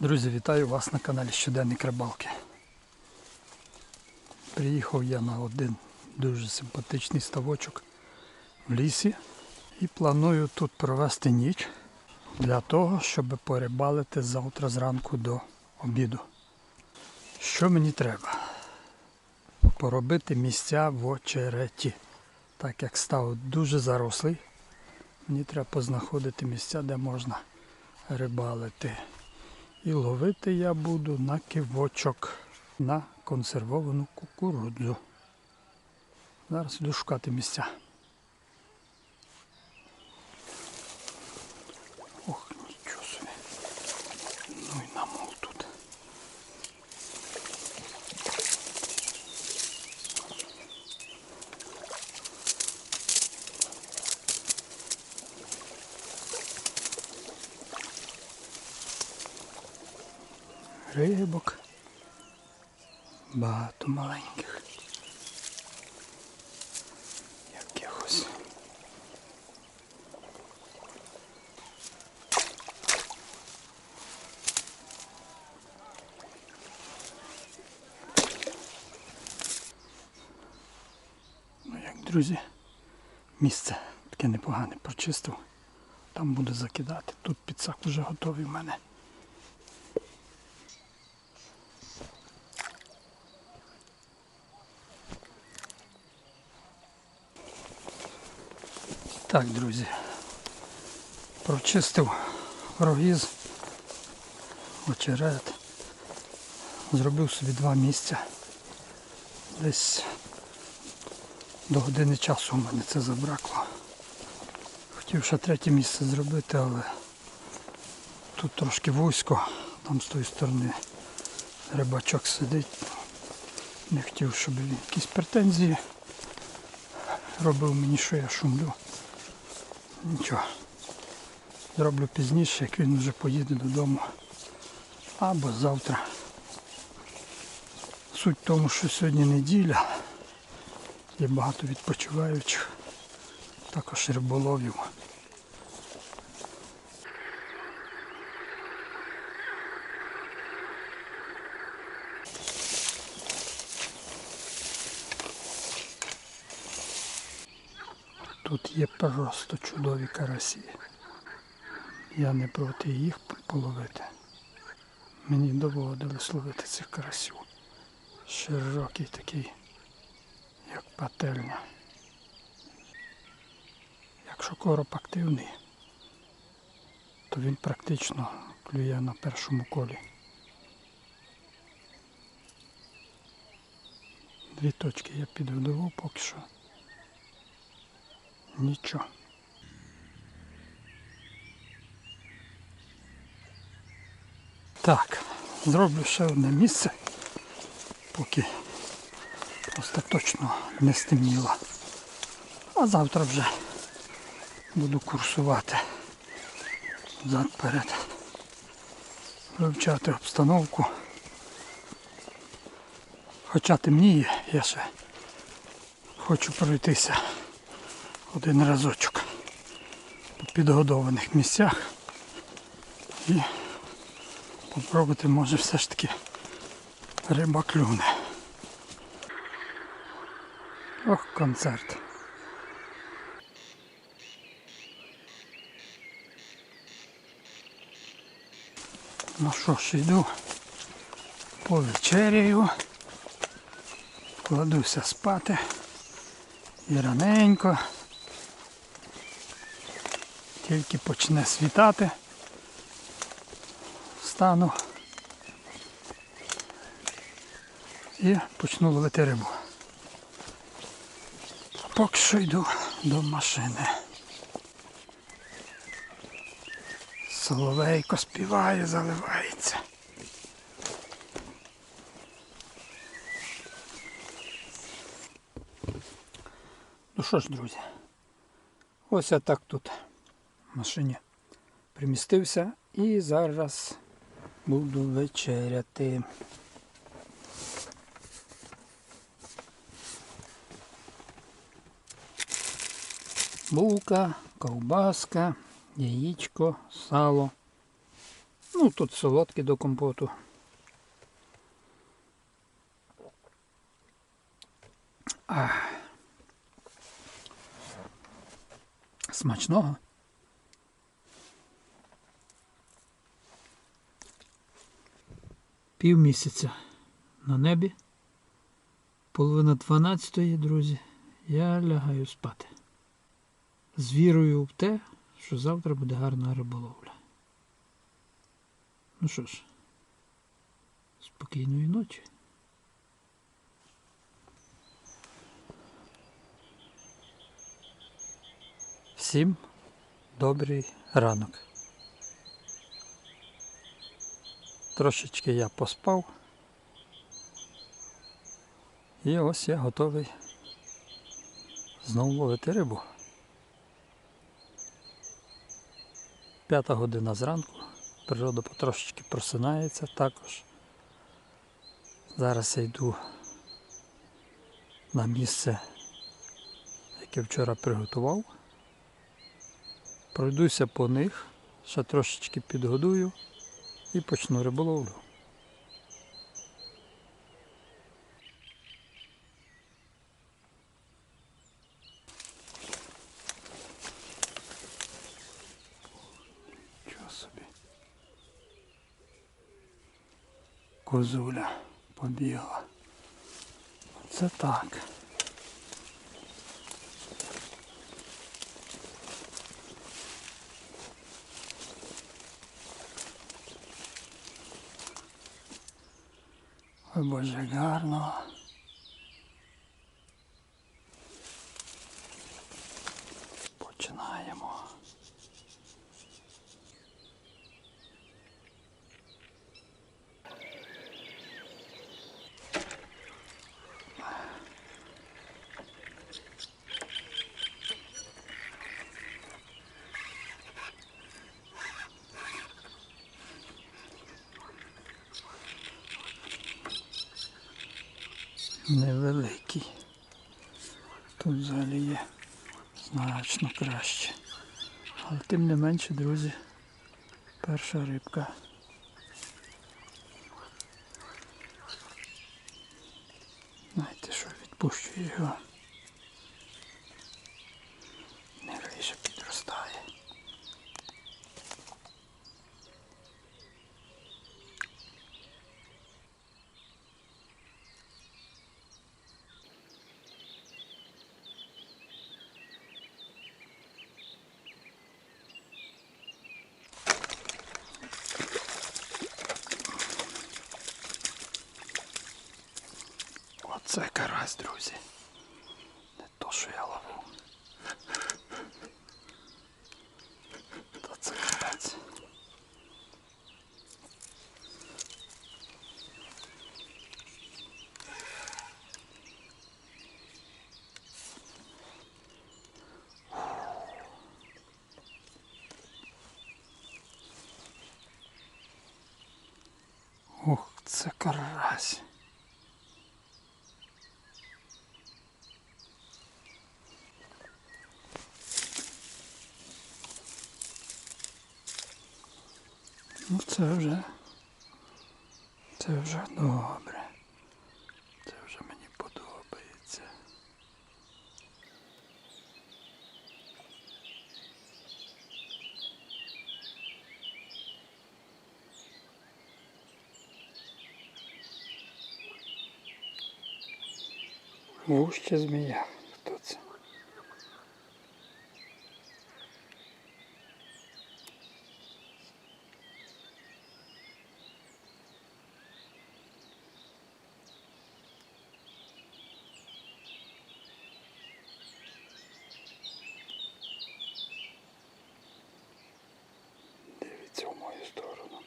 Друзі, вітаю вас на каналі Щоденник Рибалки. Приїхав я на один дуже симпатичний ставочок в лісі і планую тут провести ніч для того, щоб порибалити завтра зранку до обіду. Що мені треба? Поробити місця в очереті. Так як став дуже зарослий, мені треба познаходити місця, де можна рибалити. І ловити я буду на кивочок на консервовану кукурудзу. Зараз йду шукати місця. Ох, нічого собі. Ну і намол тут. Рибок. Багато маленьких. Якихось. Ну як, друзі, місце таке непогане прочистив. Там буду закидати. Тут підсак вже готовий в мене. Так, друзі. Прочистив рогіз, очерет. Зробив собі два місця. Десь до години часу у мене це забракло. Хотів ще третє місце зробити, але тут трошки вузько, там з тої сторони рибачок сидить. Не хотів, щоб він якісь претензії робив мені, що я шумлю. Нічого. Зроблю пізніше, як він вже поїде додому. Або завтра. Суть в тому, що сьогодні неділя. Є багато відпочиваючих, також риболовів. Тут є просто чудові карасі. Я не проти їх половити. Мені доводилось ловити цих карасів. Широкий такий, як пательня. Якщо короб активний, то він практично клює на першому колі. Дві точки я підгодував поки що. Нічого. Так, зроблю ще одне місце, поки остаточно не стемніло. А завтра вже буду курсувати взад перед вивчати обстановку. Хоча темніє, я ще хочу пройтися один разочок по підгодованих місцях і попробувати може все ж таки риба клюне. Ох, концерт. Ну що ж, йду повечеряю, кладуся спати і раненько. Тільки почне світати, встану і почну ловити рибу. Поки що йду до машини. Соловейко співає, заливається. Ну що ж, друзі, ось я так тут машині примістився і зараз буду вечеряти. Булка, ковбаска, яєчко, сало. Ну, тут солодкі до компоту. Ах. Смачного. Пів місяця на небі. Половина дванадцятої, друзі. Я лягаю спати. З вірою в те, що завтра буде гарна риболовля. Ну що ж, спокійної ночі. Всім добрий ранок. Трошечки я поспав. І ось я готовий знову ловити рибу. П'ята година зранку. Природа потрошечки просинається також. Зараз я йду на місце, яке вчора приготував. Пройдуся по них, ще трошечки підгодую і почну риболовлю. Чого собі? Козуля побігла. Це так. Боже, гарно. Починаємо. Невеликий. Тут взагалі є значно краще. Але тим не менше, друзі, перша рибка. Знаєте що, відпущу його. Оце карась, друзі. Не то, що я ловив. Та це карась. Ох, це карась. Ну це вже. Це вже добре. Це вже мені подобається. О, ще змія. Хто це? Дивіться в мою сторону.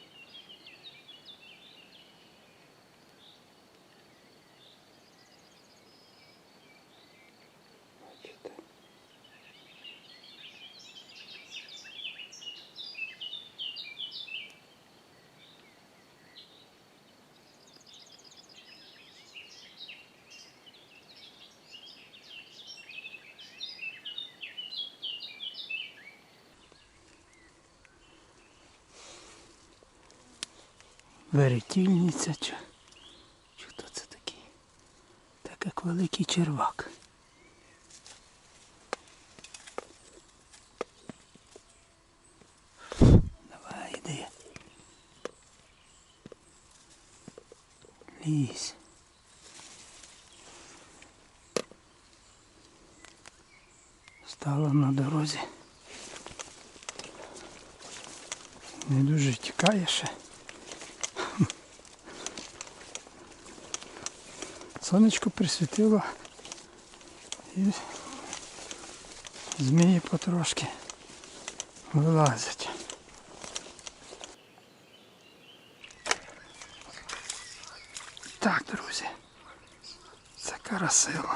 Веретільниця чи, чи хто це такий? Так як великий червак. Давай йди. Лізь. Стала на дорозі. Не дуже тікає ще. Сонечко присвітило і змії потрошки вилазять. Так, друзі, це карасило.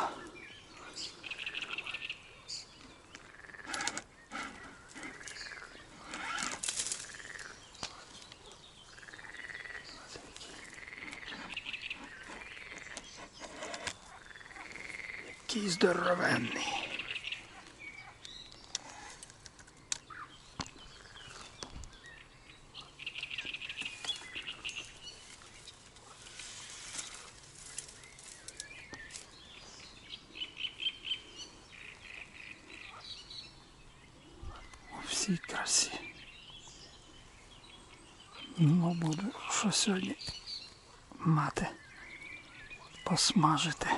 Здоровенний. У всій красі. Ну, буду що сьогодні мати посмажити.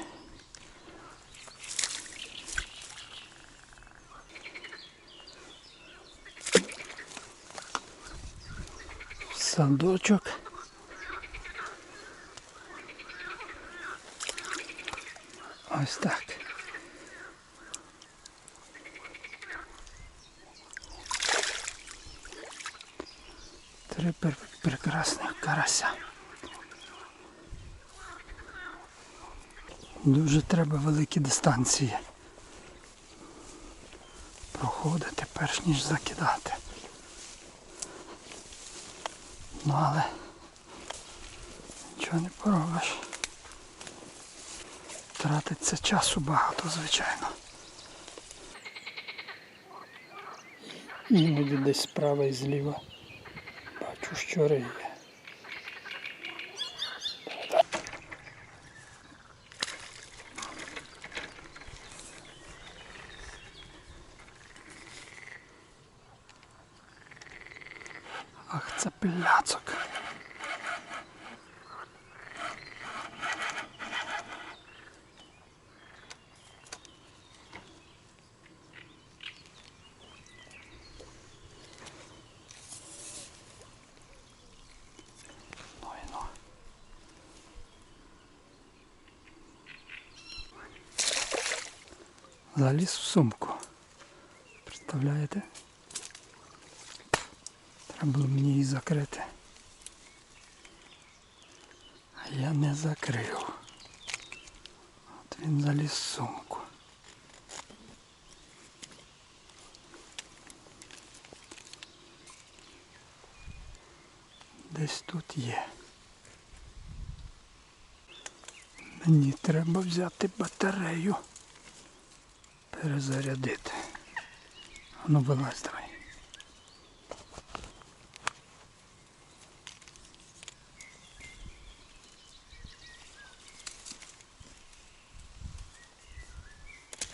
Садочок. Ось так. Три прекрасних карася. Дуже треба великі дистанції проходити, перш ніж закидати. Ну але нічого не поробиш. Тратиться часу багато, звичайно. Іноді десь справа і зліва. Бачу, що риє. Ах, це пляцок. Ну ну. Заліз в сумку. Представляєте? Треба було мені її закрити. А я не закрив. От він заліз в сумку. Десь тут є. Мені треба взяти батарею. Перезарядити. Ну вилазь давай.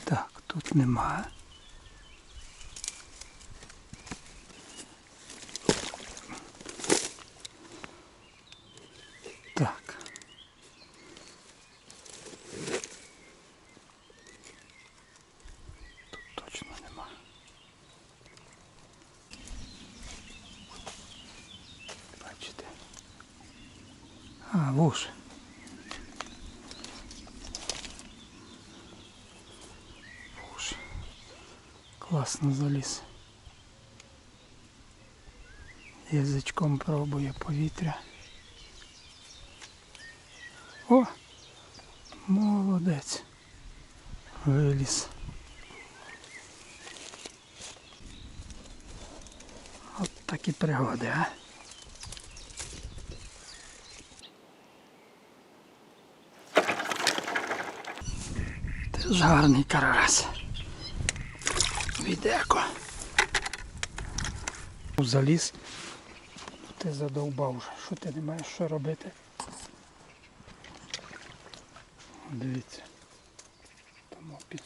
Так, тут немає. Так. Тут точно нема. Бачите. А, вуж. Класно заліз. Язичком пробує повітря. О! Молодець. Виліз. От такі пригоди, а? Теж гарний карась. Відеко. Заліз ти задовбав вже. Що ти не маєш що робити? Дивіться. Там під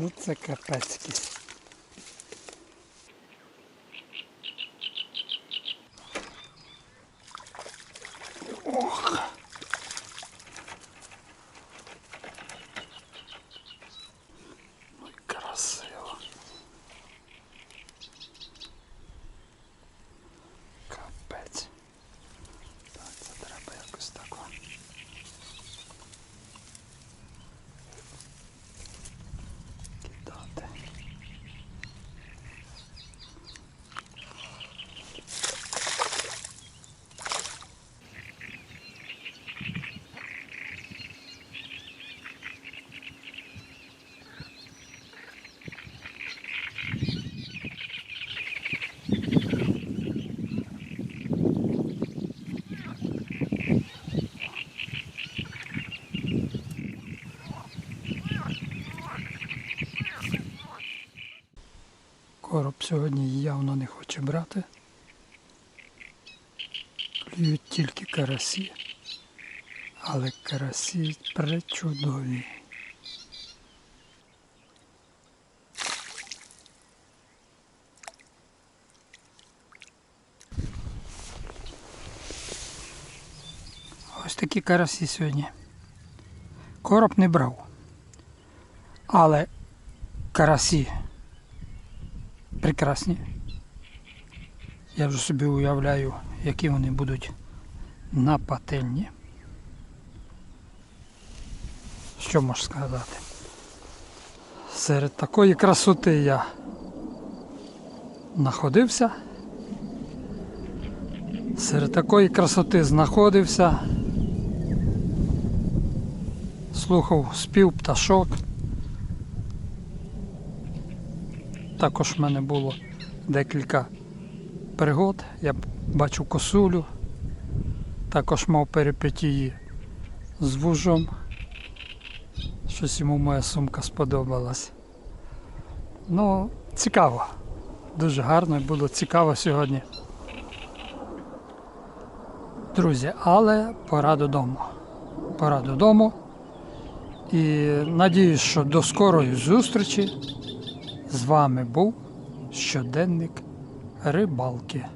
Ну це капецький. Ох. Ну і красиво. Капець. Так, це треба якось так. о. Кидати. Короб сьогодні явно не хоче брати. Клюють тільки карасі. Але карасі пречудові. Ось такі карасі сьогодні. Короб не брав. Але карасі прекрасні. Я вже собі уявляю, які вони будуть на пательні. Що можу сказати? Серед такої красоти я знаходився. Серед такої красоти знаходився. Слухав спів пташок. Також в мене було декілька пригод. Я бачу косулю. Також мав перипетії з вужом. Щось йому моя сумка сподобалась. Ну, цікаво. Дуже гарно і було цікаво сьогодні. Друзі, але пора додому. Пора додому. І надіюсь, що до скорої зустрічі. З вами був щоденник рибалки.